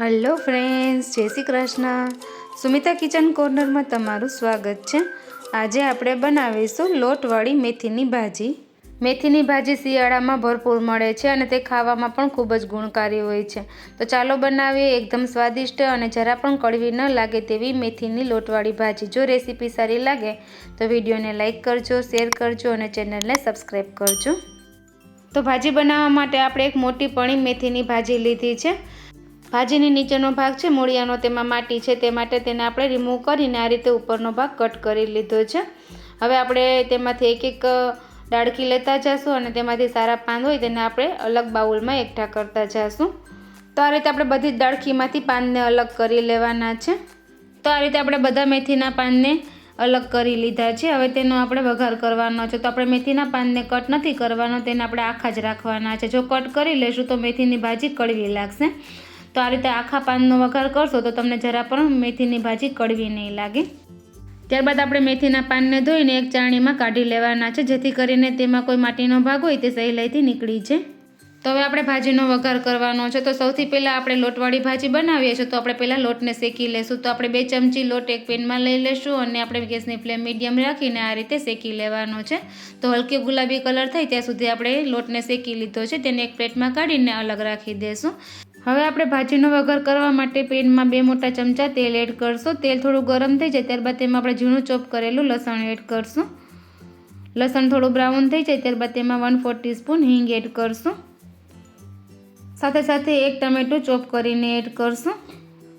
Hello friends Jai Shri Krishna. Sumita kitchen કોર્નરમાં તમારું સ્વાગત છે. આજે આપણે બનાવીશું લોટવાળી મેથીની ભાજી. મેથીની ભાજી શિયાળામાં ભરપૂર મળે છે અને તે ખાવામાં પણ ખૂબ જ ગુણકારી હોય છે. તો ચાલો બનાવીએ એકદમ સ્વાદિષ્ટ અને જરા પણ કડવી ન લાગે તેવી મેથીની લોટવાળી ભાજી. જો રેસીપી સારી લાગે તો વિડીયોને લાઇક કરજો, શેર કરજો અને ચેનલને સબસ્ક્રાઈબ કરજો. તો ભાજી બનાવવા માટે આપણે એક મોટી પણી મેથીની ભાજી લીધી છે. ભાજીની નીચેનો ભાગ છે, મૂળિયાનો તેમાં માટી છે, તે માટે તેને આપણે રિમૂવ કરીને આ રીતે ઉપરનો ભાગ કટ કરી લીધો છે. હવે આપણે તેમાંથી એક એક ડાળખી લેતા જઈશું અને તેમાંથી સારા પાન હોય તેને આપણે અલગ બાઉલમાં એકઠા કરતા જઈશું તો આ રીતે આપણે બધી ડાળખીમાંથી પાનને અલગ કરી લેવાના છે. તો આ રીતે આપણે બધા મેથીના પાનને અલગ કરી લીધા છે. હવે તેનો આપણે વઘાર કરવાનો છે. તો આપણે મેથીના પાનને કટ નથી કરવાનો, તેને આપણે આખા જ રાખવાના છે. જો કટ કરી લેશું તો મેથીની ભાજી કડવી લાગશે. તો આ રીતે આખા પાનનો વઘાર કરશો તો તમને જરા પણ મેથીની ભાજી કડવી નહીં લાગે. ત્યારબાદ આપણે મેથીના પાનને ધોઈને એક ચાણીમાં કાઢી લેવાના છે, જેથી કરીને તેમાં કોઈ માટીનો ભાગ હોય તે સહેલાઈથી નીકળી જાય. તો હવે આપણે ભાજીનો વઘાર કરવાનો છે, તો સૌથી પહેલાં આપણે લોટવાળી ભાજી બનાવીએ છીએ, તો આપણે પહેલાં લોટને શેકી લેશું. તો આપણે બે ચમચી લોટ એક પેનમાં લઈ લેશું અને આપણે ગેસની ફ્લેમ મીડિયમ રાખીને આ રીતે શેકી લેવાનો છે. તો હલકી ગુલાબી કલર થાય ત્યાં સુધી આપણે લોટને શેકી લીધો છે, તેને એક પ્લેટમાં કાઢીને અલગ રાખી દઈશું હવે આપણે ભાજીનો વઘાર કરવા માટે પેનમાં બે મોટા ચમચા તેલ એડ કરશું. તેલ થોડું ગરમ થઈ જાય ત્યારબાદ તેમાં આપણે ઝીણું ચોપ કરેલું લસણ એડ કરશું. લસણ થોડું બ્રાઉન થઈ જાય ત્યારબાદ તેમાં વન ફોર ટીસ્પૂન હિંગ એડ કરશું. સાથે સાથે એક ટમેટું ચોપ કરીને એડ કરશું.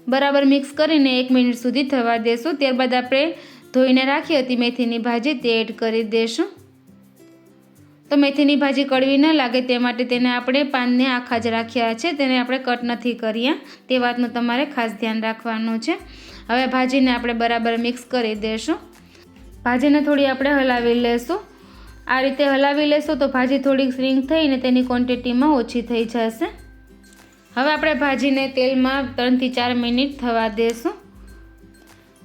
બરાબર મિક્સ કરીને એક મિનિટ સુધી થવા દેશું. ત્યારબાદ આપણે ધોઈને રાખી હતી મેથીની ભાજી તે એડ કરી દઈશું તો મેથીની ભાજી કડવી ન લાગે તે માટે તેને આપણે પાનને આખા જ રાખ્યા છે. તેને આપણે કટ નથી કર્યા. તે વાતનું તમારે ખાસ ધ્યાન રાખવાનું છે. હવે ભાજીને આપણે બરાબર મિક્સ કરી દઈશું ભાજીને થોડી આપણે હલાવી લેશું. આ રીતે હલાવી લેશું તો ભાજી થોડીક સ્વિંગ થઈને તેની ક્વોન્ટિટીમાં ઓછી થઈ જશે. હવે આપણે ભાજીને તેલમાં ત્રણથી ચાર મિનિટ થવા દેશું.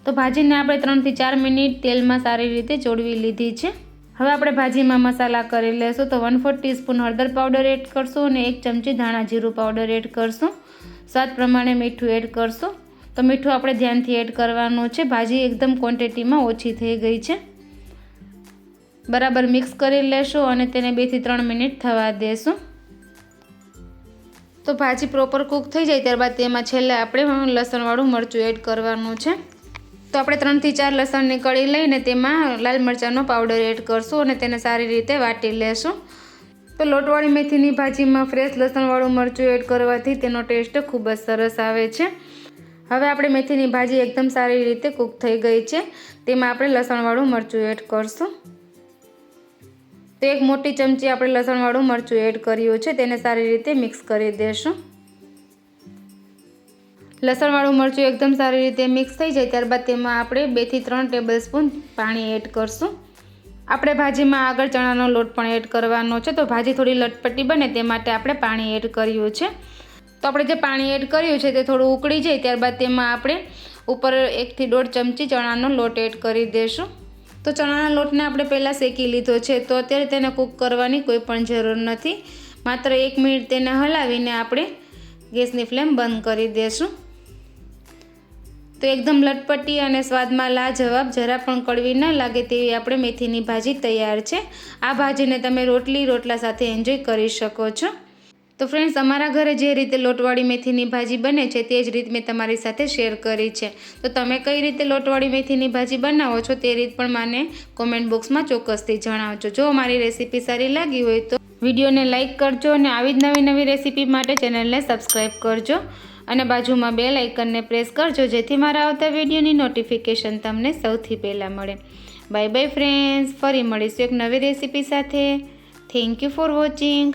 તો ભાજીને આપણે ત્રણથી ચાર મિનિટ તેલમાં સારી રીતે ચોડવી લીધી છે. હવે આપણે ભાજીમાં મસાલા કરી લેશું તો વન ફોર ટીસ્પૂન હળદર પાવડર એડ કરશું અને એક ચમચી ધાણા જીરું પાવડર એડ કરશું. સ્વાદ પ્રમાણે મીઠું એડ કરશું. તો મીઠું આપણે ધ્યાનથી એડ કરવાનું છે. ભાજી એકદમ ક્વોન્ટિટીમાં ઓછી થઈ ગઈ છે. બરાબર મિક્સ કરી લેશું અને તેને બેથી ત્રણ મિનિટ થવા દેશું. તો ભાજી પ્રોપર કૂક થઈ જાય ત્યારબાદ તેમાં છેલ્લે આપણે લસણવાળું મરચું એડ કરવાનું છે. તો આપણે ત્રણથી ચાર લસણની કળી લઈને તેમાં લાલ મરચાંનો પાવડર એડ કરશું અને તેને સારી રીતે વાટી લેશું. તો લોટવાળી મેથીની ભાજીમાં ફ્રેશ લસણવાળું મરચું એડ કરવાથી તેનો ટેસ્ટ ખૂબ જ સરસ આવે છે. હવે આપણે મેથીની ભાજી એકદમ સારી રીતે કૂક થઈ ગઈ છે. તેમાં આપણે લસણવાળું મરચું એડ કરશું. તો એક મોટી ચમચી આપણે લસણવાળું મરચું એડ કર્યું છે. તેને સારી રીતે મિક્સ કરી દઈશું લસણવાળું મરચું એકદમ સારી રીતે મિક્સ થઈ જાય, ત્યારબાદ તેમાં આપણે બેથી ત્રણ ટેબલ સ્પૂન પાણી એડ કરશું. આપણે ભાજીમાં આગળ ચણાનો લોટ પણ એડ કરવાનો છે, તો ભાજી થોડી લટપટી બને તે માટે આપણે પાણી એડ કર્યું છે. તો આપણે જે પાણી એડ કર્યું છે તે થોડું ઉકળી જાય, ત્યારબાદ તેમાં આપણે ઉપર એકથી દોઢ ચમચી ચણાનો લોટ એડ કરી દઈશું તો ચણાના લોટને આપણે પહેલાં શેકી લીધો છે, તો અત્યારે તેને કૂક કરવાની કોઈ પણ જરૂર નથી. માત્ર એક મિનિટ તેને હલાવીને આપણે ગેસની ફ્લેમ બંધ કરી દઈશું તો એકદમ લટપટી અને સ્વાદમાં લાજવાબ, જરા પણ કડવી ન લાગે તેવી આપણે મેથીની ભાજી તૈયાર છે. આ ભાજીને તમે રોટલી, રોટલા સાથે એન્જોય કરી શકો છો. તો ફ્રેન્ડ્સ અમારા ઘરે જે રીતે લોટવાળી મેથીની ભાજી બને છે, તે જ રીત મેં તમારી સાથે શેર કરી છે. તો તમે કઈ રીતે લોટવાળી મેથીની ભાજી બનાવો છો, તે રીત પણ મને કોમેન્ટ બોક્સમાં ચોક્કસથી જણાવજો. જો મારી રેસીપી સારી લાગી હોય તો વિડીયોને લાઇક કરજો અને આવી જ નવી નવી રેસીપી માટે ચેનલને સબસ્ક્રાઈબ કરજો. અને બાજુમાં બે લાઇકનને પ્રેસ કરજો, જેથી મારા આવતા વિડીયોની નોટિફિકેશન તમને સૌથી પહેલાં મળે. બાય બાય ફ્રેન્ડ્સ ફરી મળીશું એક નવી રેસીપી સાથે. Thank you for watching